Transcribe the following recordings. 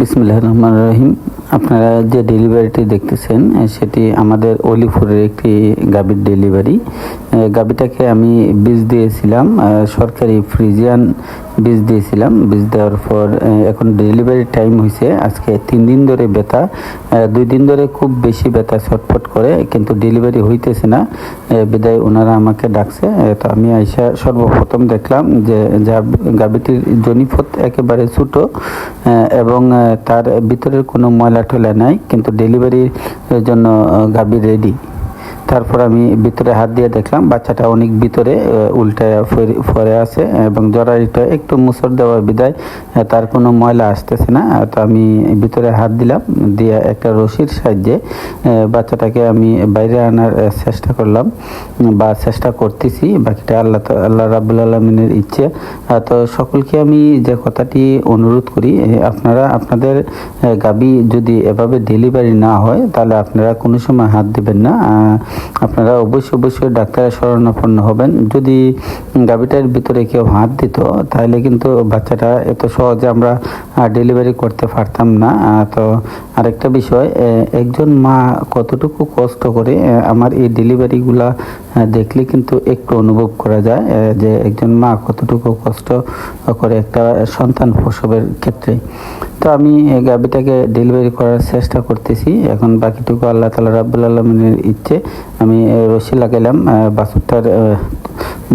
বিসমুল্লাহ রহমান রহিম আপনারা যে ডেলিভারিটি দেখতেছেন সেটি আমাদের অলিপুরের একটি গাবির ডেলিভারি। গাবিটাকে আমি বীজ দিয়েছিলাম সরকারি ফ্রিজিয়ান বীজ দিয়েছিলাম। বীজ দেওয়ার পর এখন ডেলিভারি টাইম হয়েছে আজকে তিন দিন ধরে ব্যথা। দুই দিন ধরে খুব বেশি ব্যথা, ছটফট করে, কিন্তু ডেলিভারি হইতেছে না। বিদায় ওনারা আমাকে ডাকছে। তো আমি আইসা সর্বপ্রথম দেখলাম যে যা গাভীটির জনিপথ একেবারে ছোটো এবং তার ভিতরের কোনো ময়লা টয়লা নাই, কিন্তু ডেলিভারির জন্য গাভী রেডি তারপর আমি ভিতরে হাত দিয়ে দেখলাম, বাচ্চাটা অনেক ভিতরে উল্টে ফরে- আছে এবং জরারিটা একটু মুসর দেওয়ার বিদায় তার কোনো ময়লা আসতেছে না। তো আমি ভিতরে হাত দিলাম, দিয়ে একটা রশির সাহায্যে বাচ্চাটাকে আমি বাইরে আনার চেষ্টা করলাম, বা চেষ্টা করতেছি, বাকিটা আল্লাহ আল্লাহ রাবুল আলমিনের ইচ্ছে। তো সকলকে আমি যে কথাটি অনুরোধ করি আপনারা, আপনাদের গাবি যদি এভাবে ডেলিভারি না হয়, তাহলে আপনারা কোনো সময় হাত দিবেন না। আপনারা অবশ্যই অবশ্যই ডাক্তারের শরণাপন্ন হবেন। যদি গাবিটার ভিতরে কেউ হাত দিত, তাহলে কিন্তু বাচ্চাটা এত সহজে আমরা ডেলিভারি করতে পারতাম না। তো আরেকটা বিষয় একজন মা কতটুকু কষ্ট করে আমার এই ডেলিভারিগুলা দেখলে কিন্তু একটু অনুভব করা যায় যে একজন মা কতটুকু কষ্ট করে একটা সন্তান প্রসবের ক্ষেত্রে। তো আমি এই গাভিটাকে ডেলিভারি করার চেষ্টা করতেছি। এখন বাকিটুকু আল্লাহ তালা রাবুল আলমিনের ইচ্ছে। আমি রশি লাগাইলাম বাছুরটার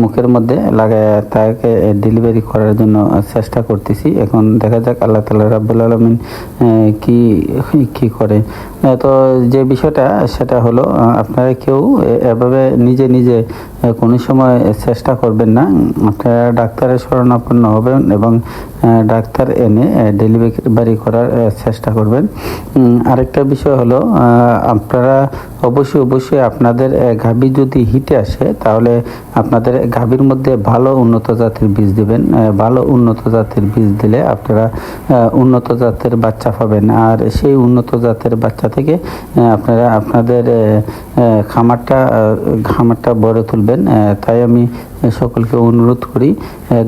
মুখের মধ্যে লাগায় তাকে ডেলিভারি করার জন্য চেষ্টা করতেছি। এখন দেখা যাক আল্লাহ তালা রাব্বুল আলমিন কি কি করে। তো যে বিষয়টা, সেটা হলো আপনারা কেউ এভাবে নিজে নিজে কোনো সময় চেষ্টা করবেন না। আপনারা ডাক্তারের শরণাপন্ন হবেন এবং ডাক্তার এনে ডেলিভারি করার চেষ্টা করবেন। আরেকটা বিষয় হলো আপনারা অবশ্যই অবশ্যই আপনাদের গাভী যদি হিটে আসে, তাহলে আপনাদের গাভীর মধ্যে ভালো উন্নত জাতের বীজ দিবেন ভালো উন্নত জাতের বীজ দিলে আপনারা উন্নত জাতের বাচ্চা পাবেন। আর সেই উন্নত জাতের বাচ্চা থেকে আপনারা আপনাদের খামারটা খামারটা বড় তুলবেন। তাই আমি সকলকে অনুরোধ করি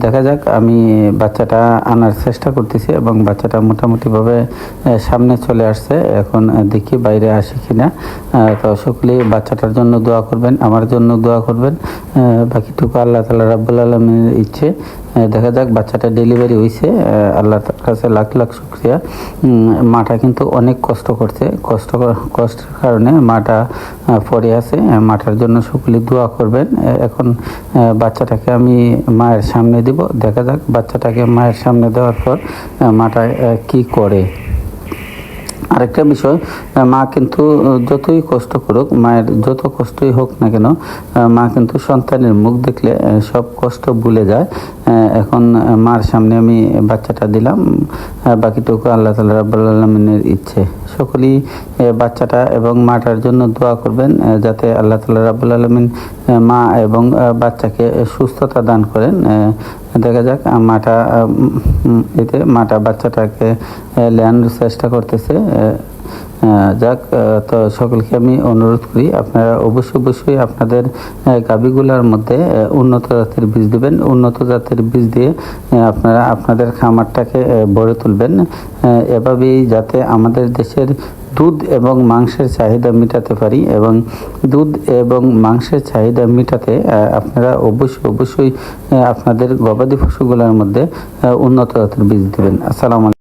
দেখা যাক আমি বাচ্চাটা আনার চেষ্টা করতেছি এবং বাচ্চাটা মোটামুটিভাবে সামনে চলে আসছে। এখন দেখি বাইরে আসে কিনা। তো সকলেই বাচ্চাটার জন্য দোয়া করবেন আমার জন্য দোয়া করবেন। আহ, বাকিটুকু আল্লাহ তালা রাব্বুল আলমের ইচ্ছে দেখা যাক বাচ্চাটা ডেলিভারি হয়েছে আল্লাহ কাছে লাখ লাখ শুক্রিয়া। মাটা কিন্তু অনেক কষ্ট করছে, কষ্ট কষ্টের কারণে মাটা পড়ে আছে মাটার জন্য সকলে দোয়া করবেন। এখন বাচ্চাটাকে আমি মায়ের সামনে দিব, দেখা যাক বাচ্চাটাকে মায়ের সামনে দেওয়ার পর মাটা কি করে। আরেকটা বিষয় মা কিন্তু যতই কষ্ট করুক, মায়ের যত কষ্টই হোক না কেন মা কিন্তু সন্তানের মুখ দেখলে সব কষ্ট ভুলে যায়। এখন মার সামনে আমি বাচ্চাটা দিলাম বাকিটুকু আল্লাহ তালা রাব্বুল আলমিনের ইচ্ছে। সকলেই বাচ্চাটা এবং মাটার জন্য দোয়া করবেন যাতে আল্লাহ তালা রাব্বুল আলমিন মা এবং বাচ্চাকে সুস্থতা দান করেন দেখা যাক মাটা এতে মাটা বাচ্চাটাকে লেয়ানোর চেষ্টা করতেছে। যাক তো সকলকে আমি অনুরোধ করি, আপনারা অবশ্যই অবশ্যই আপনাদের গাভীগুলোর মধ্যে উন্নত জাতের বীজ দেবেন। উন্নত জাতের বীজ দিয়ে আপনারা আপনাদের খামারটাকে গড়ে তুলবেন। এভাবেই যাতে আমাদের দেশের দুধ এবং মাংসের চাহিদা মেটাতে পারি এবং দুধ এবং মাংসের চাহিদা মেটাতে আপনারা অবশ্যই অবশ্যই আপনাদের গবাদি পশুগুলোর মধ্যে উন্নত জাতের বীজ দেবেন। আসসালামু